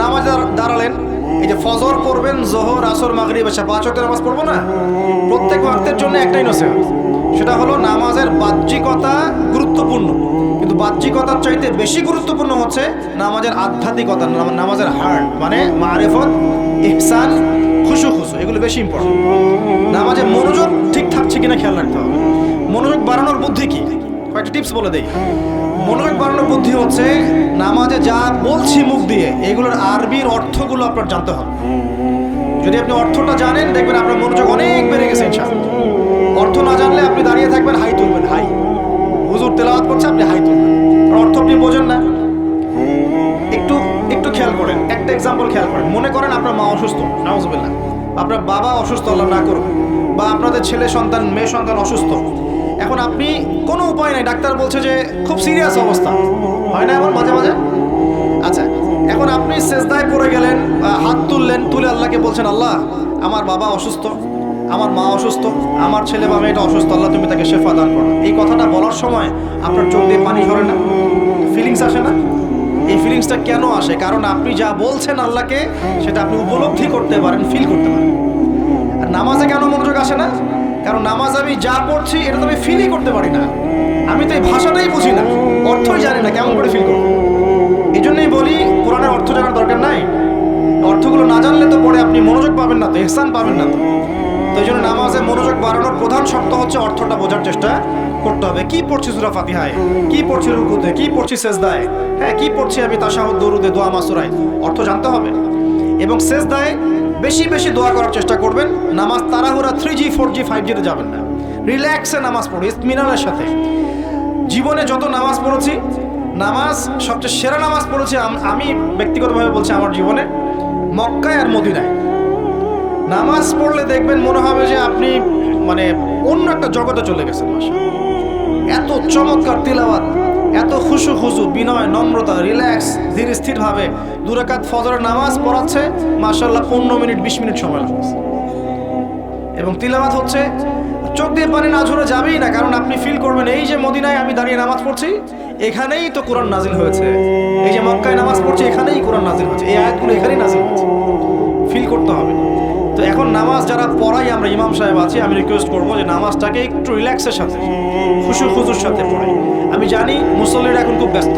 নামাজ দাঁড়- দাঁড়ালেন। এই যে ফজর পড়বেন, জোহর, আসর মাগরি এসা পাঁচ ওয়াক্তের নামাজ পড়ব না? প্রত্যেক ওয়াক্তের জন্য একটাই নসিহত। সেটা হলো নামাজের বাহ্যিকতা গুরুত্বপূর্ণ। কিন্তু বাহ্যিকতার চাইতে বেশি গুরুত্বপূর্ণ হচ্ছে নামাজের আধ্যাত্মিকতা, নাম- নামাজের হার্ট মানে মারেফত, ইহসান খুশু খুশু এগুলো বেশি ইম্পর্টেন্ট নামাজের মনোযোগ ঠিক থাকছে কিনা খেয়াল রাখতে হবে। মনোযোগ বাড়ানোর বুদ্ধি কি? কয়েকটা টিপস বলে দেই। মনোযোগ বাড়ানোর বুদ্ধি হচ্ছে নামাজে যা বলছি মুখ দিয়ে, এগুলোর আরবির অর্থগুলো আপনার জানতে হবে। যদি আপনি অর্থটা জানেন, দেখবেন আপনার মনোযোগ অনেক বেড়ে গেছে অর্থ না জানলে আপনি দাঁড়িয়ে থাকবেন, হাই তুলবেন, হাই। হুজুর তেলাওয়াত করছে, আপনি হাই তুলবেন। অর্থ আপনি বোঝেন না। একটু একটু খেয়াল করেন, একটা এক্সাম্পল খেয়াল করেন। মনে করেন আপনার মা অসুস্থ, নাউজুবিল্লাহ। আপনার বাবা অসুস্থ, আল্লাহ না করুন বা আপনাদের ছেলে সন্তান, মেয়ে সন্তান অসুস্থ। এখন আপনি কোনো উপায় নাই। ডাক্তার বলছে যে খুব সিরিয়াস অবস্থা। হয় না এমন মাঝে মাঝে? আচ্ছা এখন আপনি সেজদায় পড়ে গেলেন হাত তুললেন, তুলে আল্লাহকে বলছেন, আল্লাহ, আমার বাবা অসুস্থ, আমার মা অসুস্থ, আমার ছেলে বা মেয়েটা অসুস্থ, আল্লাহ তুমি তাকে শেফা দান করো। এই কথাটা বলার সময় আপনার চোখ দিয়ে পানি ঝরে না? ফিলিংস আসে না? এই ফিলিংসটা কেন আসে? কারণ আপনি যা বলছেন আল্লাহকে, সেটা আপনি উপলব্ধি করতে পারেন ফিল করতে পারেন। নামাজে কেন মনোযোগ আসে না? কারণ নামাজ আমি যা পড়ছি, এটা তো আমি ফিলই করতে পারি না। আমি তো এই ভাষাটাই বুঝি না, অর্থই জানি না কেমন করে ফিল করব। এই জন্যই বলি, কোরআনের অর্থ জানার দরকার নাই। অর্থগুলো না জানলে তো পরে আপনি মনোযোগ পাবেন না তো এহসান পাবেন না তো। তো এই জন্য নামাজে মনোযোগ বাড়ানোর প্রধান শর্ত হচ্ছে অর্থটা বোঝার চেষ্টা করতে হবে। কি পড়ছি সুরা ফাতিহায়? কি পড়ছি রুকুতে? কি পড়ছি সেজদায়? হ্যাঁ কি পড়ছি আমি তাসাহুদ দরুদে, দোয়া, মাসুরায়? অর্থ জানতে হবে। এবং সেজদায় বেশি বেশি দোয়া করার চেষ্টা করবেন। নামাজ তাড়াহুড়া three G four G five জিতে যাবেন না। রিল্যাক্সে নামাজ পড়ি ইতমিনানের সাথে। জীবনে যত নামাজ পড়েছি, নামাজ, সবচেয়ে সেরা নামাজ পড়েছি আমি ব্যক্তিগতভাবে বলছি আমার জীবনে, মক্কায় আর মদিনায়। নামাজ পড়লে দেখবেন মনে হবে যে আপনি মানে অন্য একটা জগতে চলে গেছেন এত চমৎকার তিলাওয়াত এত খুশু খুশু, বিনয়, নম্রতা, রিল্যাক্স, ধীর স্থিরভাবে দুরাকাত ফজরের নামাজ পড়াচ্ছে মাসাল্লাহ পনেরো মিনিট, বিশ মিনিট সময় লাগছে। এবং তিলাওয়াত হচ্ছে, চোখ দিয়ে পানি না ঝরে যাবেই না, কারণ আপনি ফিল করবেন, এই যে মদিনায় আমি দাঁড়িয়ে নামাজ পড়ছি, এখানেই তো কোরআন নাজিল হয়েছে। এই যে মক্কায় নামাজ পড়ছি, এখানেই কোরআন নাজিল হয়েছে। এই আয়াতগুলো এখানেই নাজিল হয়েছে। ফিল করতে হবে। তো এখন নামাজ যারা পড়াই, আমরা ইমাম সাহেব আছি, আমি রিকোয়েস্ট করব যে নামাজটাকে একটু রিল্যাক্সের সাথে খুশু খুশুর সাথে পড়াই আমি জানি মুসল্লিরা এখন খুব ব্যস্ত।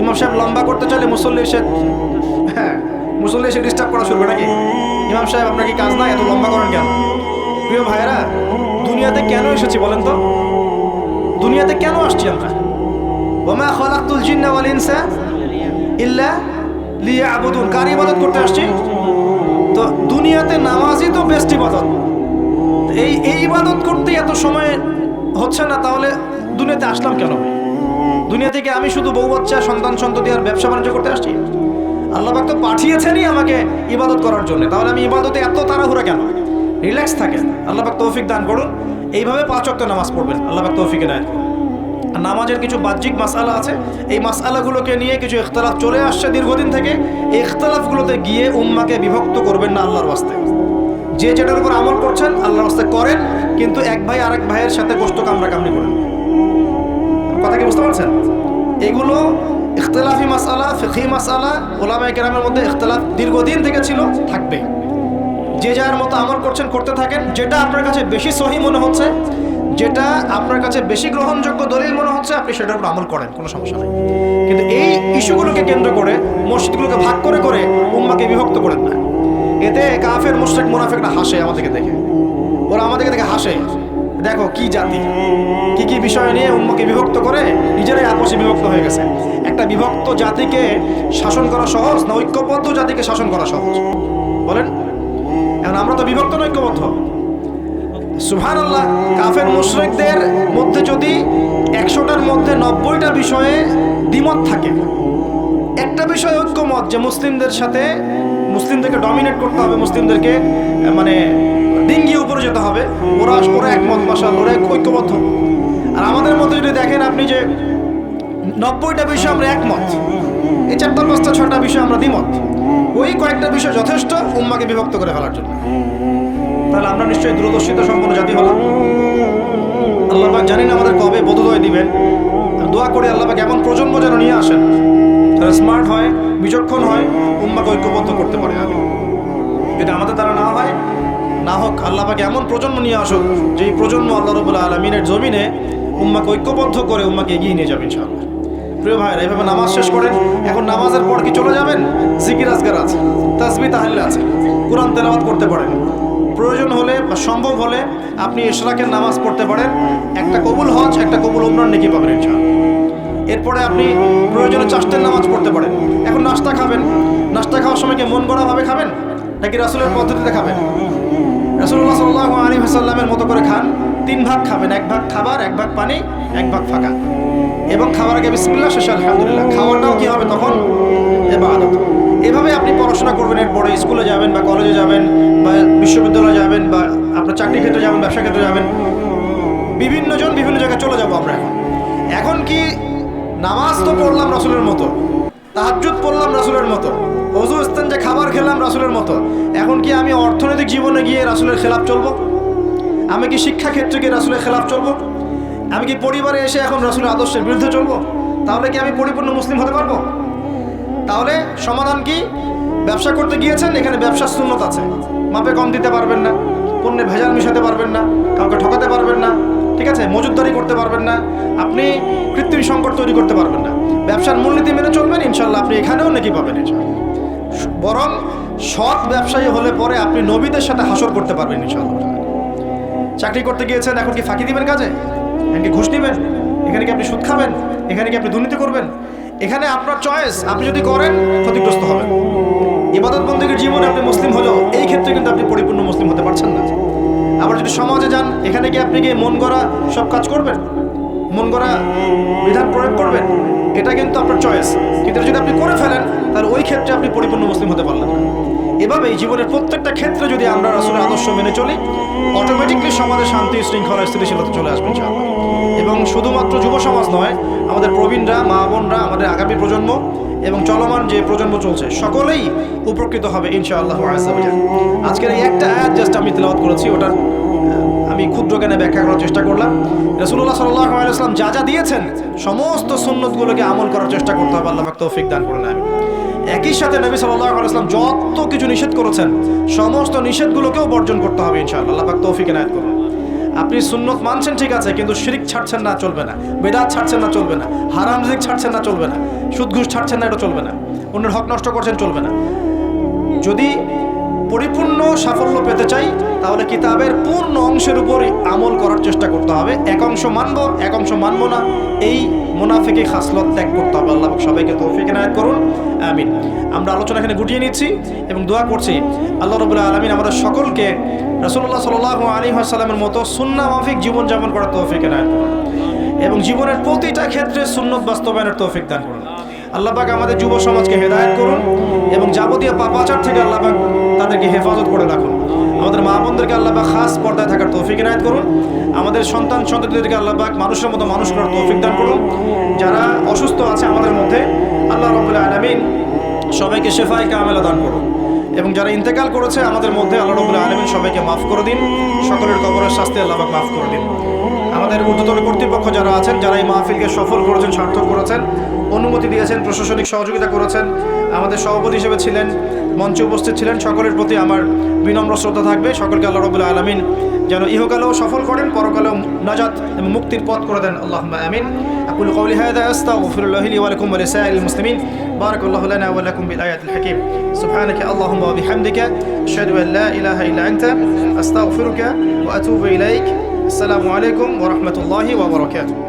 ইমাম সাহেব লম্বা করতে চাইলে মুসল্লি এসে হ্যাঁ মুসল্লি এসে ডিস্টার্ব করা শুরু করে নাকি? ইমাম সাহেব, আপনার কি কাজ নাই? এত লম্বা করেন কেন? প্রিয় ভাইয়েরা, দুনিয়াতে কেন এসেছি বলেন তো? দুনিয়াতে কেন আসছি আমরা? ওমা খলাকুল জিন্না ওয়াল ইনসা ইল্লা লিয়াবুদুন। কার ইবাদত করতে আসছি? তো দুনিয়াতে নামাজই তো বেস্ট ইবাদত। এই এই ইবাদত করতে এত সময় হচ্ছে না, তাহলে দুনিয়াতে আসলাম কেন? দুনিয়া থেকে আমি শুধু বউ বাচ্চা, সন্তান সন্ততি আর ব্যবসা বাণিজ্য করতে আসছি? আল্লাহ তো পাঠিয়েছেনই আমাকে ইবাদত করার জন্য। তাহলে আমি ইবাদতে এত তাড়াহুড়া কেন? রিল্যাক্স থাকেন। আল্লাহ তৌফিক দান করুন। এইভাবে পাঁচ ওয়াক্ত নামাজ পড়বেন। আল্লাহ তৌফিক এনায়ত করুন। নামাজের কিছু বাহ্যিক মাসালা আছে। এই মাসালাগুলোকে নিয়ে কিছু ইখতলাফ চলে আসছে দীর্ঘদিন থেকে। এই ইখতলাফগুলোতে গিয়ে উম্মাকে বিভক্ত করবেন না আল্লাহর ওয়াস্তে। যে যেটার উপর আমল করছেন আল্লাহর ওয়াস্তে করেন, কিন্তু এক ভাই আরেক ভাইয়ের সাথে গোস্ত কামড়া কামড়ি করেন। কথা কি বুঝতে পারছেন? এগুলো ইখতলাফি মাসালা ফিখি মাসালা, ওলামায়ে কেরামের মধ্যে ইখতলাফ দীর্ঘদিন থেকে ছিল, থাকবে। যে যার মতো আমল করছেন, করতে থাকেন। যেটা আপনার কাছে বেশি সহি মনে হচ্ছে যেটা আপনার কাছে বেশি গ্রহণযোগ্য দলিল মনে হচ্ছে, আপনি সেটার উপর আমল করেন, কোনো সমস্যা নেই। কিন্তু এই ইস্যুগুলোকে কেন্দ্র করে, মসজিদগুলোকে ভাগ করে করে উম্মাকে বিভক্ত করেন না। এতে কাফের, মুশরিক, মুনাফিকরা হাসে আমাদেরকে দেখে। ওরা আমাদেরকে দেখে হাসে। দেখো কি জাতি। কি কি বিষয় নিয়ে উম্মাকে বিভক্ত করে, নিজেরাই আপসে বিভক্ত হয়ে গেছে। একটা বিভক্ত জাতিকে শাসন করা সহজ না ঐক্যবদ্ধ জাতিকে শাসন করা সহজ? বলেন। এখন আমরা তো বিভক্ত না ঐক্যবদ্ধ। সুহান আল্লাহ কাফের মুশরিকদের মধ্যে যদি একশোটার মধ্যে নব্বইটা বিষয়ে দ্বিমত থাকে, একটা বিষয় ঐক্যমত যে মুসলিমদের সাথে মুসলিমদেরকে ডমিনেট করতে হবে, মুসলিমদেরকে মানে ডিঙ্গিয়ে উপরে যেতে হবে, ওরা ওরা একমত মাসাল ওরা ঐক্যবদ্ধ। আর আমাদের মধ্যে যদি দেখেন আপনি যে নব্বইটা বিষয় আমরা একমত, এই চারটা, পাঁচটা ছটা বিষয় আমরা দ্বিমত, ওই কয়েকটা বিষয় যথেষ্ট উম্মাকে বিভক্ত করে ফেলার জন্য। তাহলে আমরা নিশ্চয়ই দূরদর্শিত সম্পন্ন জাতি হলাম। আল্লাহবাক না আমাদের কবে বোধোদয় দিবেন। দোয়া করে আল্লাহবাক এমন প্রজন্ম যেন নিয়ে আসেন তারা স্মার্ট হয়, বিচক্ষণ হয়, উম্মাকে ঐক্যবদ্ধ করতে পারে। আমি যদি আমাদের দ্বারা না হয়, না হোক আল্লাহবাকে এমন প্রজন্ম নিয়ে আসুক যে এই প্রজন্ম আল্লাহ রবুল্লা আলমিনের জমিনে উম্মাকে ঐক্যবদ্ধ করে উম্মাকে এগিয়ে নিয়ে যাবেন ইনশাআল্লাহ। প্রিয় ভাইরা এইভাবে নামাজ শেষ করেন। এখন নামাজের পর কি চলে যাবেন? জিকির আজগার আছে তাসবি তাহলে আছে, কোরআন তেলাবাদ করতে পারেন। প্রয়োজন হলে বা সম্ভব হলে আপনি ইশরাকের নামাজ পড়তে পারেন। একটা কবুল হজ, একটা কবুল উমরান নেকি পাবেন ইনশাআল্লাহ। এরপরে আপনি প্রয়োজনে চাষতের নামাজ পড়তে পারেন। এখন নাস্তা খাবেন। নাস্তা খাওয়ার সময় কি মন গড়াভাবে খাবেন? নাকি রাসুলের পদ্ধতিতে খাবেন? রাসুল্লাহ সাল্লাহ আলী হাসাল্লামের মতো করে খান। তিন ভাগ খাবেন, এক ভাগ খাবার, এক ভাগ পানি, এক ভাগ ফাঁকা। এবং খাবার আগে বিসমিল্লাহ শেষ আলহামদুলিল্লাহ। খাওয়াটাও কি হবে তখন? পড়াশোনা করবেন, এরপরে স্কুলে যাবেন বা কলেজে যাবেন বা বিশ্ববিদ্যালয়ে যাবেন বা আপনার চাকরি ক্ষেত্রে যাবেন, ব্যবসা ক্ষেত্রে যাবেন। বিভিন্ন জন বিভিন্ন জায়গায় চলে যাব আমরা এখন। এখন কি নামাজ তো পড়লাম রাসুলের মতো, তাহাজ্জুদ পড়লাম রাসুলের মতো, অজু স্থান যে খাবার খেলাম রাসুলের মতো, এখন কি আমি অর্থনৈতিক জীবনে গিয়ে রাসুলের খেলাপ চলবো? আমি কি শিক্ষা ক্ষেত্রে গিয়ে রাসুলের খেলাপ চলবো? আমি কি পরিবারে এসে এখন রাসুলের আদর্শের বিরুদ্ধে চলবো? তাহলে কি আমি পরিপূর্ণ মুসলিম হতে পারব? তাহলে সমাধান কি? ব্যবসা করতে গিয়েছেন, এখানে ব্যবসার শূন্যত আছে। মাপে কম দিতে পারবেন না, পণ্যে ভেজাল মিশাতে পারবেন না, কাউকে ঠকাতে পারবেন না, ঠিক আছে? মজুদদারি করতে পারবেন না, আপনি কৃত্রিম সংকট তৈরি করতে পারবেন না। ব্যবসার মূলনীতি মেনে চলবেন ইনশাল্লাহ আপনি এখানেও নাকি পাবেন বরং সৎ ব্যবসায়ী হলে পরে আপনি নবীদের সাথে হাসর করতে পারবেন ইনশাল্লাহ চাকরি করতে গিয়েছেন, এখন কি ফাঁকি দিবেন কাজে? এখানে কি ঘুষ নেবেন? এখানে কি আপনি সুদ খাবেন? এখানে কি আপনি দুর্নীতি করবেন? এখানে আপনার চয়েস, আপনি যদি করেন, ক্ষতিগ্রস্ত হবেন। ইবাদত বন্দীর জীবনে আপনি মুসলিম হলেও এই ক্ষেত্রে কিন্তু আপনি পরিপূর্ণ মুসলিম হতে পারছেন না। আবার যদি সমাজে যান, এখানে কি আপনি কি মন গড়া সব কাজ করবেন? মন গড়া বিধান প্রয়োগ করবেন? এটা কিন্তু আপনার চয়েস কিন্তু যদি আপনি করে ফেলেন, তাহলে ওই ক্ষেত্রে আপনি পরিপূর্ণ মুসলিম হতে পারলেন না। এভাবেই জীবনের প্রত্যেকটা ক্ষেত্রে যদি আমরা আসলে আদর্শ মেনে চলি অটোমেটিকলি সমাজে শান্তি, শৃঙ্খলা, স্থিতিশীলতা চলে আসবে, ইনশাআল্লাহ। এবং শুধুমাত্র যুব সমাজ নয়, আমাদের প্রবীণরা, মা বোনরা, আমাদের আগামী প্রজন্ম এবং চলমান যে প্রজন্ম চলছে, সকলেই উপকৃত হবে ইনশাআল্লাহ। আজকের এই একটা আয়াত জাস্ট আমি তেলাওয়াত করেছি, ওটার আমি ক্ষুদ্র জ্ঞানে ব্যাখ্যা করার চেষ্টা করলাম। রসুল্লাহ সাল্লাহ আলাইসলাম যা যা দিয়েছেন, সমস্ত সুন্নতগুলোকে আমল করার চেষ্টা করতে হবে, আল্লাহ তৌফিক দান করুন আমি একই সাথে নবী সাল্লাহ আলাইসলাম যত কিছু নিষেধ করেছেন, সমস্ত নিষেধগুলোকেও বর্জন করতে হবে ইনশাআল্লাহ, আল্লাহ তৌফিক এনায়ত করুন। আপনি সুন্নত মানছেন, ঠিক আছে, কিন্তু শিরিক ছাড়ছেন না, চলবে না। বেদাত ছাড়ছেন না, চলবে না। হারাম রিজিক ছাড়ছেন না, চলবে না। সুদ ঘুষ ছাড়ছেন না, এটা চলবে না। অন্যের হক নষ্ট করছেন, চলবে না। যদি পরিপূর্ণ সাফল্য পেতে চাই, তাহলে কিতাবের পূর্ণ অংশের উপরই আমল করার চেষ্টা করতে হবে। এক অংশ মানবো, এক অংশ মানবো না। এই মুনাফিকে খাসলত ত্যাগ করতে হবে। আল্লাহ সবাইকে তৌফিক এনায়ত করুন। আমিন। আমরা আলোচনা এখানে গুটিয়ে নিচ্ছি এবং দোয়া করছি আল্লাহ রবুল্লাহ আলমিন আমাদের সকলকে রসুল্লাহ সাল আলী আসাল্লামের মতো সুন্না মাফিক জীবনযাপন করার তৌফিক এনায়ত এবং জীবনের প্রতিটা ক্ষেত্রে সুন্নত বাস্তবায়নের তৌফিক দান করুন। আল্লাহ পাক আমাদের যুব সমাজকে হেদায়ত করুন এবং যাবতীয় পাপাচার থেকে আল্লাহ পাক তাদেরকে হেফাজত করে রাখুন। আমাদের মা বোনদেরকে আল্লাহ পাক খাস পর্দায় থাকার তৌফিক এনায়ত করুন। আমাদের সন্তান সন্ততিদেরকে আল্লাহ পাক মানুষের মতো মানুষ করার তৌফিক দান করুন। যারা অসুস্থ আছে আমাদের মধ্যে আল্লাহ রবুল্লাহ আলমিন সবাইকে শেফাই কামেলা দান করুন। এবং যারা ইন্তেকাল করেছে, আমাদের মধ্যে আল্লাহ রবুল্লাহ আলমিন সবাইকে মাফ করে দিন। সকলের কবরের শাস্তি আল্লাহ মাফ করে দিন। আমাদের ঊর্ধ্বতন কর্তৃপক্ষ যারা আছেন, যারা এই মাহফিলকে সফল করেছেন, সার্থক করেছেন, অনুমতি দিয়েছেন, প্রশাসনিক সহযোগিতা করেছেন, আমাদের সভাপতি হিসেবে ছিলেন মঞ্চে উপস্থিত ছিলেন সকলের প্রতি আমার বিনম্র শ্রদ্ধা থাকবে সকলকে আল্লাহ রবুল্লাহ আলমিন যেন ইহকালেও সফল করেন পরকালেও নাজাত এবং মুক্তির পথ করে দেন আল্লাহ আমিন أقول قولي هذا أستغفر الله لي ولكم ولسائر المسلمين بارك الله لنا ولكم بالآيات الحكيم سبحانك اللهم وبحمدك أشهد أن لا إله إلا أنت أستغفرك وأتوب إليك السلام عليكم ورحمة الله وبركاته